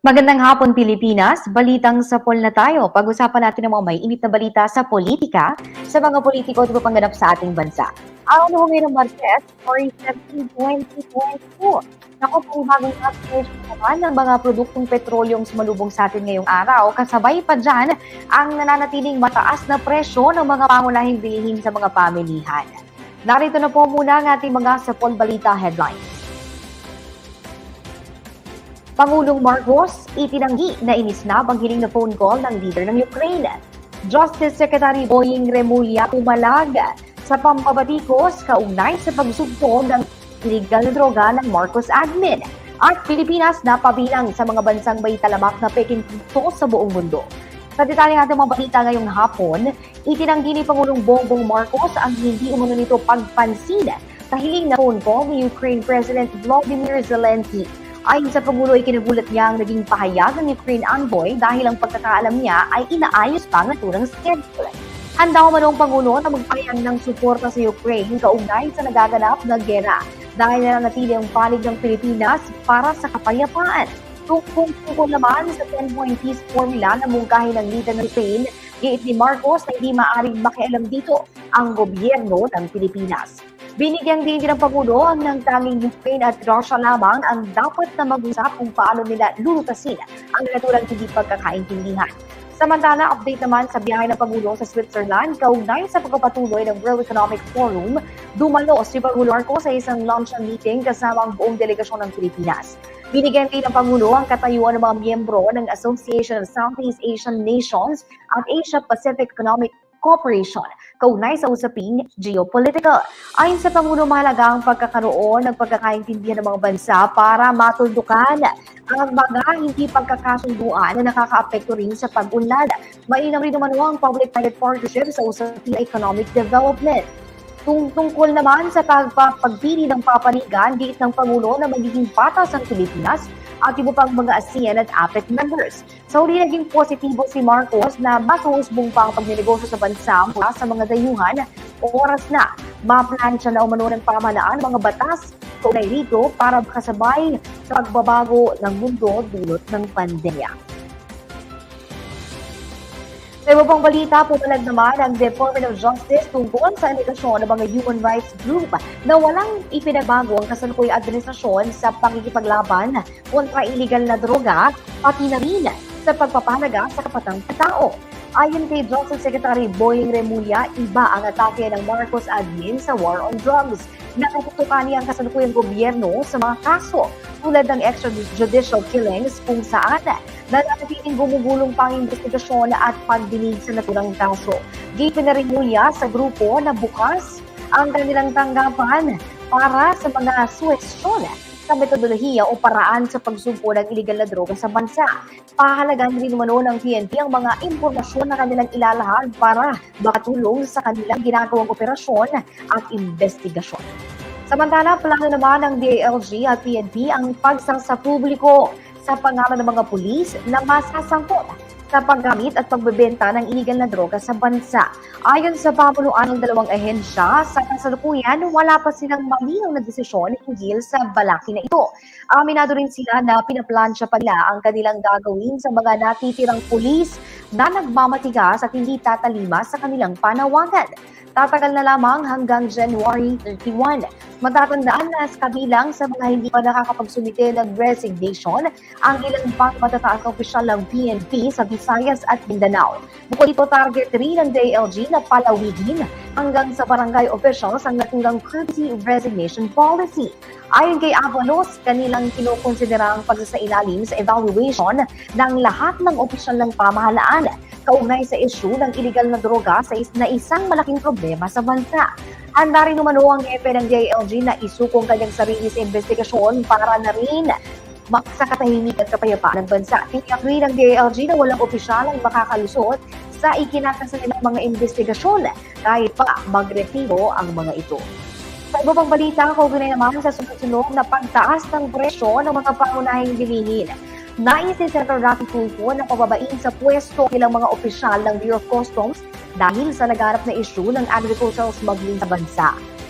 Magandang hapon Pilipinas, balitang sa poll na tayo. Pag-usapan natin ang mga may init na balita sa politika, sa mga politiko at panganap sa ating bansa. Ang Humiro Marquez for 2022. Naku, kung bagong update naman ng mga produktong petrolyong sumalubong sa atin ngayong araw, kasabay pa dyan ang nananatiling mataas na presyo ng mga pangunahing bilihin sa mga pamilihan. Narito na po muna ang ating mga sa poll balita headlines. Pangulong Marcos itinanggi na inis na ang hiling na phone call ng leader ng Ukraine. Justice Secretary Boying Remulla umalag sa pampabatikos kaugnay sa pagsugpo ng illegal na droga ng Marcos admin. At Pilipinas napabilang sa mga bansang may talamak na peking punto sa buong mundo. Sa detalye natin mga balita ngayong hapon, itinanggi ni Pangulong Bongbong Marcos ang hindi umano nito pagpansin sa hiling na phone call ni Ukraine President Volodymyr Zelensky Ayon sa Pangulo ay kinagulat niya ang naging pahayag ng Ukraine envoy dahil ang pagkakaalam niya ay inaayos pa ang naturang schedule. Handa ko manong Pangulo na magpahayag ng suporta sa Ukraine kaugnay sa nagaganap na gera dahil nananatili ang panig ng Pilipinas para sa kapayapaan. Tungkol tungkol naman sa 10-point peace formula na mungkahi ng leader ng Ukraine, giit ni Marcos na hindi maaaring makialam dito ang gobyerno ng Pilipinas. Binigyan din ng Pangulo ang ng tanging Ukraine at Russia lamang ang dapat na mag-usap kung paano nila lulutasin ang naturang hindi pagkakaintindihan. Samantala, update naman sa biyahe ng Pangulo sa Switzerland kaugnay sa pagpapatuloy ng World Economic Forum, dumalo si Pangulo Marcos sa isang luncheon meeting kasama ang buong delegasyon ng Pilipinas. Binigyan din ng Pangulo ang katayuan ng mga miyembro ng Association of Southeast Asian Nations at Asia Pacific Economic Cooperation kaugnay sa usaping geopolitical. Ayon sa Pangulo, mahalaga ang pagkakaroon ng pagkakaintindihan ng mga bansa para matuldukan ang mga hindi pagkakasunduan na nakakaapekto rin sa pag-unlad. Mainam rin naman ang public-private partnership sa usaping economic development. Tung tungkol naman sa pagpapagpili ng papanigan, diit ng Pangulo na magiging patas ang Pilipinas at iba pang mga ASEAN at APEC members. Sa huli naging positibo si Marcos na mas husbong pa ang pagnegosyo sa bansa mula sa mga dayuhan. Oras na, maplansya na umano ng pamahalaan mga batas kaunay rito para makasabay sa pagbabago ng mundo dulot ng pandemya. Sa iba pang balita, pumalag naman ang Department of Justice tungkol sa alegasyon ng mga human rights group na walang ipinagbago ang kasalukuyang administrasyon sa pakikipaglaban kontra illegal na droga, pati na rin sa pagpapahalaga sa kapatang tao. Ayon kay Justice Secretary Boying Remulla, iba ang atake ng Marcos admin sa war on drugs. Nakatutukan niya ang kasalukuyang gobyerno sa mga kaso tulad ng extrajudicial killings kung saan nananatiling gumugulong pang investigasyon at pagdinig sa naturang kaso. Given na rin Remulla sa grupo na bukas ang kanilang tanggapan para sa mga suwestyon sa metodolohiya o paraan sa pagsumpo ng iligal na droga sa bansa. Pahalagan rin umano ng PNP ang mga impormasyon na kanilang ilalahad para makatulong sa kanilang ginagawang operasyon at investigasyon. Samantala, plano naman ng DILG at PNP ang pagsang sa publiko sa pangalan ng mga pulis na masasangkot sa paggamit at pagbebenta ng illegal na droga sa bansa. Ayon sa pamunuan ng dalawang ahensya, sa kasalukuyan, wala pa silang malinaw na desisyon hinggil sa balaki na ito. Aminado rin sila na pinaplansya pa nila ang kanilang gagawin sa mga natitirang pulis na nagmamatigas at hindi tatalima sa kanilang panawagan. Tatagal na lamang hanggang January 31. Matatandaan na sa kabilang sa mga hindi pa nakakapagsumite ng resignation ang ilang pang matataas na opisyal ng PNP sa Visayas at Mindanao. Bukod ito, target rin ng DLG na palawigin hanggang sa barangay officials ang naturang courtesy resignation policy. Ayon kay Avalos, kanilang kinukonsidera ang pagsasailalim sa evaluation ng lahat ng opisyal ng pamahalaan kaugnay sa issue ng illegal na droga sa is na isang malaking problema sa bansa. Handa rin umano ang hepe ng DILG na isukong kanyang sarili sa investigasyon para na rin sa katahimik at kapayapaan ng bansa. Tiyak rin ng DILG na walang opisyal ang makakalusot sa ikinakasa nilang mga investigasyon kahit pa magretiro ang mga ito. Sa iba pang balita, kaugnay naman sa sunod na pagtaas ng presyo ng mga pangunahing bilihin. Nais ni Senator Rafi Tulfo na pababain sa pwesto ilang mga opisyal ng Bureau of Customs dahil sa nagarap na issue ng agricultural smuggling sa bansa.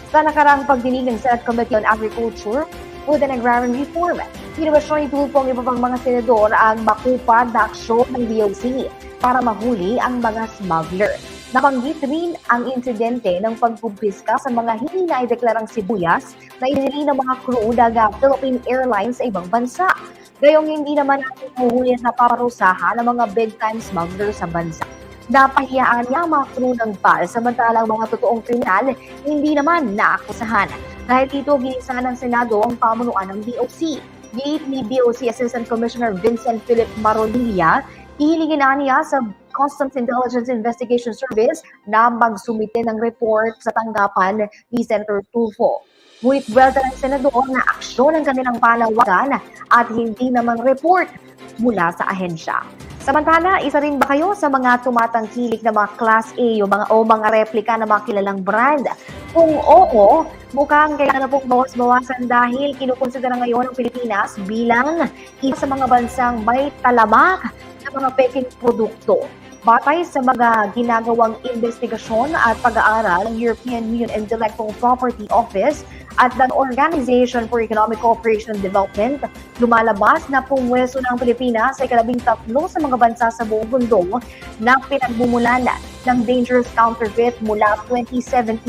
Sa nakarang pagdinig ng Senate Committee on Agriculture, Food and Agrarian Reform, Pinibasyon ito po ang iba pang mga senador ang makupad na aksyon ng DOC para mahuli ang mga smuggler. Nabanggit rin ang insidente ng pagkumpiska sa mga hindi na ideklarang sibuyas na inili ng mga crew ng uh, Philippine Airlines sa ibang bansa. Gayong hindi naman natin huhuli at napaparusahan ang mga big-time smuggler sa bansa. Napahiyaan niya ang mga crew ng PAL samantalang mga totoong kriminal hindi naman naakusahan. Dahil dito ginisa ng Senado ang pamunuan ng DOC. Gate ni DOC Assistant Commissioner Vincent Philip Maronilla, ihilingin na niya sa Customs Intelligence Investigation Service na magsumite ng report sa tanggapan ni Senator Tulfo. Ngunit welta ng senador na aksyon ang kanilang panawagan at hindi naman report mula sa ahensya. Samantala, isa rin ba kayo sa mga tumatangkilik na mga Class A o mga, o mga replika ng mga kilalang brand? Kung oo, mukhang kailangan na pong bawas-bawasan dahil kinukonsidera ngayon ng Pilipinas bilang isa sa mga bansang may talamak na mga peking produkto. Batay sa mga ginagawang investigasyon at pag-aaral ng European Union Intellectual Property Office at ng Organization for Economic Cooperation and Development, lumalabas na pumweso ng Pilipinas sa ikalabing tatlo sa mga bansa sa buong mundo na pinagmumulan ng dangerous counterfeit mula 2017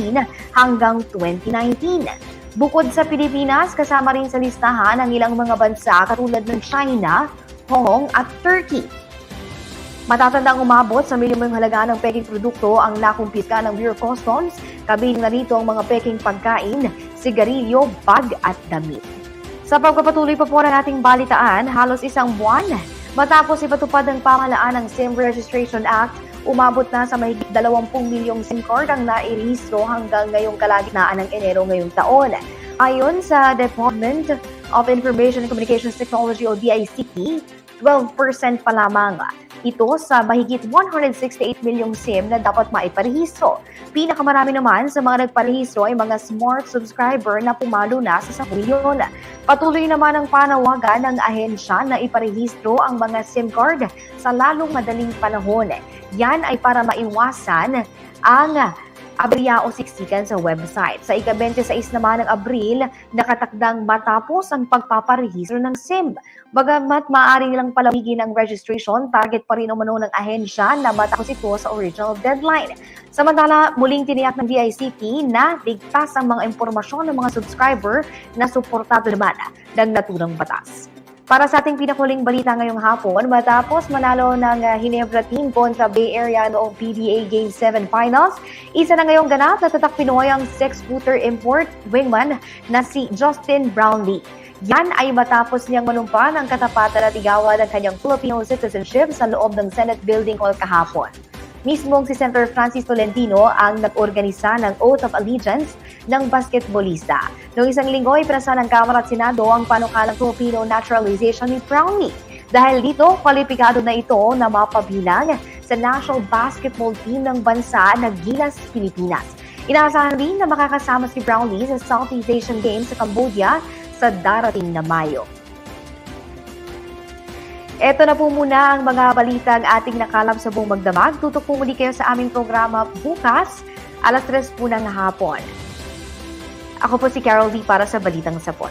hanggang 2019. Bukod sa Pilipinas, kasama rin sa listahan ang ilang mga bansa katulad ng China, Hong Kong at Turkey. Matatandang umabot sa milyong halaga ng peking produkto ang nakumpiska ng Bureau of Customs, kabilang na rito ang mga peking pagkain, sigarilyo, bag at damit. Sa pagpapatuloy pa po ng ating balitaan, halos isang buwan matapos ipatupad ang pamahalaan ng SIM Registration Act, umabot na sa mahigit 20 milyong SIM card ang nairehistro hanggang ngayong kalagitnaan ng Enero ngayong taon. Ayon sa Department of Information and Communications Technology o DICT, 12% pa lamang ito sa mahigit 168 milyong SIM na dapat maiparehistro. Pinakamarami naman sa mga nagparehistro ay mga smart subscriber na pumalo na sa 1 milyon. Patuloy naman ang panawagan ng ahensya na iparehistro ang mga SIM card sa lalong madaling panahon. Yan ay para maiwasan ang aberya o siksikan sa website. Sa ika-26 naman ng Abril, nakatakdang matapos ang pagpaparehistro ng SIM. Bagamat maaari nilang palawigin ang registration, target pa rin umano ng ahensya na matapos ito sa original deadline. Samantala, muling tiniyak ng DICT na ligtas ang mga impormasyon ng mga subscriber na suportado naman ng naturang batas. Para sa ating pinakuling balita ngayong hapon, matapos manalo ng Hinebra team kontra Bay Area noong PBA Game 7 Finals, isa na ngayong ganap na tatak Pinoy ang six-footer import wingman na si Justin Brownlee. Yan ay matapos niyang manumpa ng katapatan at igawa ng kanyang Filipino citizenship sa loob ng Senate Building Hall kahapon. Mismong si Senator Francis Tolentino ang nag-organisa ng Oath of Allegiance ng basketballista. Noong isang linggo, ipinasa ng Kamara at Senado ang panukalang Filipino naturalization ni Brownlee. Dahil dito, kwalipikado na ito na mapabilang sa national basketball team ng bansa na Gilas, Pilipinas. Inaasahan rin na makakasama si Brownlee sa Southeast Asian Games sa Cambodia sa darating na Mayo. Ito na po muna ang mga balitang ating nakalap sa buong magdamag. Tutok po muli kayo sa aming programa bukas, alas 3 po ng hapon. Ako po si Carol D para sa Balitang Sapol.